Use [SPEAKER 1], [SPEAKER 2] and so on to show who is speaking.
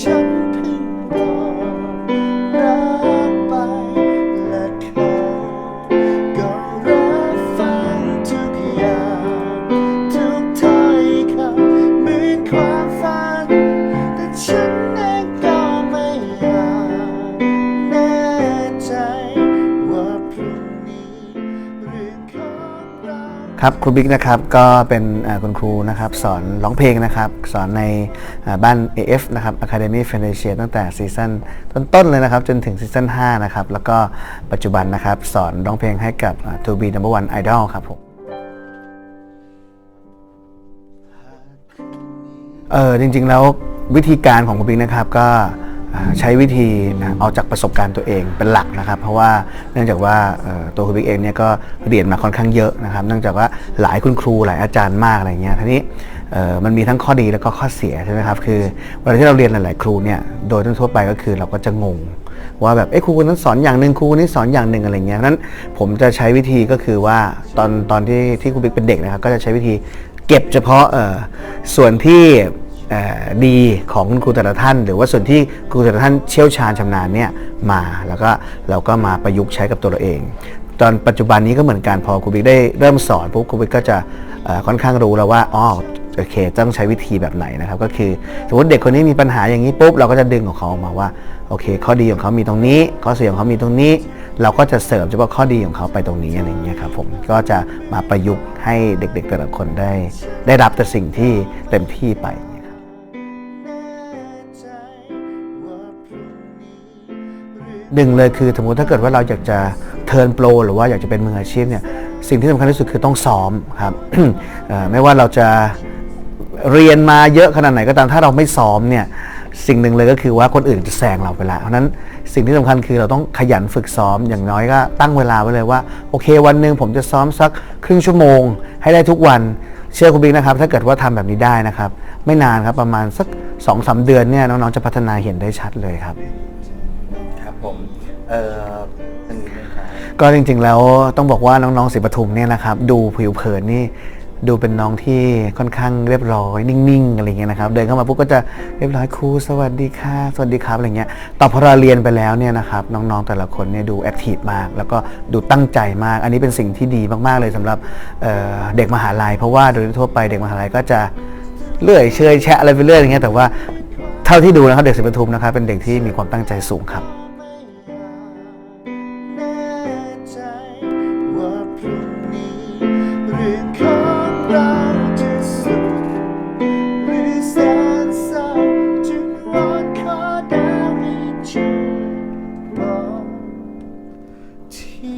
[SPEAKER 1] ฉัน ครั
[SPEAKER 2] บครูบิ๊กนะครับก็เป็นคุณครูนะครับสอนร้องเพลงนะครับ สอนในบ้าน AF นะครับ Academy f a n t a s i a ตั้งแต่ซีซั่นต้นๆเลยนะครับ จนถึงซีซั่น5นะครับ แล้วก็ปัจจุบันนะครับสอนร้องเพลงให้กับ To Be Number One Idol ครับผมเออจริงๆแล้ววิธีการของครูบิ๊กนะครับก็ ใช้วิธีเอาจากประสบการณ์ตัวเองเป็นหลักนะครับ เพราะว่าเนื่องจากว่าตัวครูบิ๊กเองเนี่ยก็เรียนมาค่อนข้างเยอะนะครับ เนื่องจากว่าหลายคุณครูหลายอาจารย์มากอะไรเงี้ยทีนี้มันมีทั้งข้อดีแล้วก็ข้อเสียใช่ไหมครับคือเวลาที่เราเรียนหลาย ๆ ครูเนี่ยโดยทั่วๆไปก็คือเราก็จะงงว่าแบบเอ้ครูคนนั้นสอนอย่างหนึ่งครูคนนี้สอนอย่างหนึ่งอะไรเงี้ยนั้นผมจะใช้วิธีก็คือว่าตอนตอนที่ที่ครูบิ๊กเป็นเด็กนะครับก็จะใช้วิธีเก็บเฉพาะส่วนที่ ดีของคุณครูแต่ละท่าน หรือว่าส่วนที่ครูแต่ละท่านเชี่ยวชาญชำนาญเนี่ยมาแล้วก็เราก็มาประยุกต์ใช้กับตัวเราเอง ตอนปัจจุบันนี้ก็เหมือนกันพอครูบิ๊กได้เริ่มสอนปุ๊บครูบิ๊กก็จะค่อนข้างรู้แล้วว่าอ๋อโอเคต้องใช้วิธีแบบไหนนะครับก็คือสมมติเด็กคนนี้มีปัญหาอย่างนี้ปุ๊บเราก็จะดึงของเขาออกมาว่าโอเค ข้อดีของเขามีตรงนี้ ข้อเสียของเขามีตรงนี้ เราก็จะเสริมเฉพาะข้อดีของเขาไปตรงนี้อะไรเงี้ยครับผมก็จะมาประยุกต์ให้เด็กๆแต่ละคนได้ ได้รับแต่สิ่งที่เต็มที่ไป หนึ่งเลยคือสมมติถ้าเกิดว่าเราอยากจะเทิร์นโปรหรือว่าอยากจะเป็นมืออาชีพเนี่ยสิ่งที่สำคัญที่สุดคือต้องซ้อมครับไม่ว่าเราจะเรียนมาเยอะขนาดไหนก็ตามถ้าเราไม่ซ้อมเนี่ยสิ่งหนึ่งเลยก็คือว่าคนอื่นจะแซงเราไปแล้วเพราะนั้นสิ่งที่สำคัญคือเราต้องขยันฝึกซ้อมอย่างน้อยก็ตั้งเวลาไว้เลยว่าโอเค วันหนึ่งผมจะซ้อมสักครึ่งชั่วโมง ให้ได้ทุกวันเชื่อคุณบิ๊กนะครับ ถ้าเกิดว่าทำแบบนี้ได้นะครับ ไม่นานครับประมาณสัก2อสเดือนเนี่ยน้องๆจะพัฒนาเห็นได้ชัดเลยครับ
[SPEAKER 3] ผมเออเป็นยังไงครับ
[SPEAKER 2] ก็จริงๆแล้วต้องบอกว่าน้องๆศรีปทุมเนี่ยนะครับดูผิวเผินนี่ดูเป็นน้องที่ค่อนข้างเรียบร้อยนิ่งๆอะไรเงี้ยนะครับเดินเข้ามาปุ๊บก็จะเรียบร้อยครูสวัสดีค่ะสวัสดีครับอะไรเงี้ยต่อพอเราเรียนไปแล้วเนี่ยนะครับน้องๆแต่ละคนเนี่ยดูแอคทีฟมาก แล้วก็ดูตั้งใจมาก อันนี้เป็นสิ่งที่ดีมากๆเลยสำหรับเอ่อเด็กมหาลัย เพราะว่าโดยทั่วไปเด็กมหาลัยก็จะเลื่อยเชยแชะอะไรไปเรื่อยอย่างเงี้ยแต่ว่าเท่าที่ดูนะครับเด็กศรีปทุมนะครับเป็นเด็กที่มีความตั้งใจสูงครับ
[SPEAKER 1] สุดนี้เรื่องของเราจะสุดหรือแสนเศร้าจึงวอนขอดาวให้เธอมองที